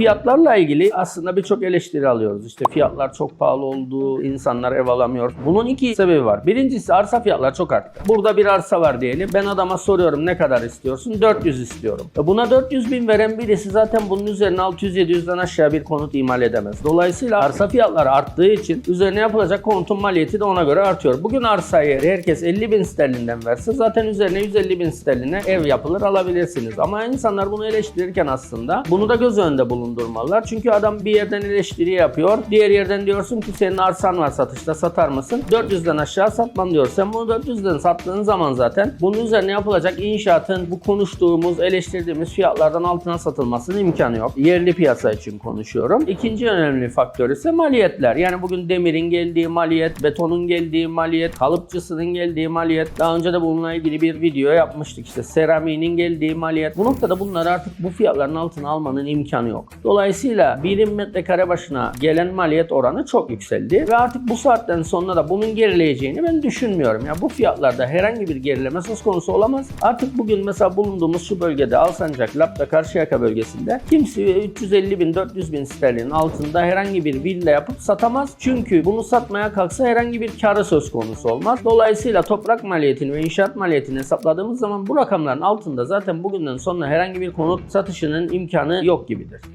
Fiyatlarla ilgili aslında birçok eleştiri alıyoruz. İşte fiyatlar çok pahalı oldu, insanlar ev alamıyor. Bunun iki sebebi var. Birincisi arsa fiyatları çok arttı. Burada bir arsa var diyelim. Ben adama soruyorum ne kadar istiyorsun? 400 istiyorum. E Buna 400 bin veren birisi zaten bunun üzerine 600-700'den aşağı bir konut imal edemez. Dolayısıyla arsa fiyatları arttığı için üzerine yapılacak konutun maliyeti de ona göre artıyor. Bugün arsayı herkes 50 bin sterlinden verse zaten üzerine 150 bin sterline ev yapılır alabilirsiniz. Ama insanlar bunu eleştirirken aslında bunu da göz önünde bulundurmalılar. Çünkü adam bir yerden eleştiri yapıyor. Diğer yerden diyorsun ki senin arsan var satışta satar mısın? 400'den aşağı satmam diyor. Sen bunu 400'den sattığın zaman zaten bunun üzerine yapılacak inşaatın bu konuştuğumuz, eleştirdiğimiz fiyatlardan altına satılmasının imkanı yok. Yerli piyasa için konuşuyorum. İkinci önemli faktör ise maliyetler. Yani bugün demirin geldiği maliyet, betonun geldiği maliyet, kalıpçısının geldiği maliyet. Daha önce de bununla ilgili bir video yapmıştık. İşte seramiğinin geldiği maliyet. Bu noktada bunlar artık bu fiyatların altına almanın imkanı yok. Dolayısıyla birim metrekare başına gelen maliyet oranı çok yükseldi ve artık bu saatten sonra da bunun gerileyeceğini ben düşünmüyorum. Ya bu fiyatlarda herhangi bir gerileme söz konusu olamaz. Artık bugün mesela bulunduğumuz şu bölgede Alsancak, Lapta, Karşıyaka bölgesinde kimse 350 bin, 400 bin sterlinin altında herhangi bir villa yapıp satamaz. Çünkü bunu satmaya kalksa herhangi bir karı söz konusu olmaz. Dolayısıyla toprak maliyetini ve inşaat maliyetini hesapladığımız zaman bu rakamların altında zaten bugünden sonra herhangi bir konut satışının imkanı yok gibidir.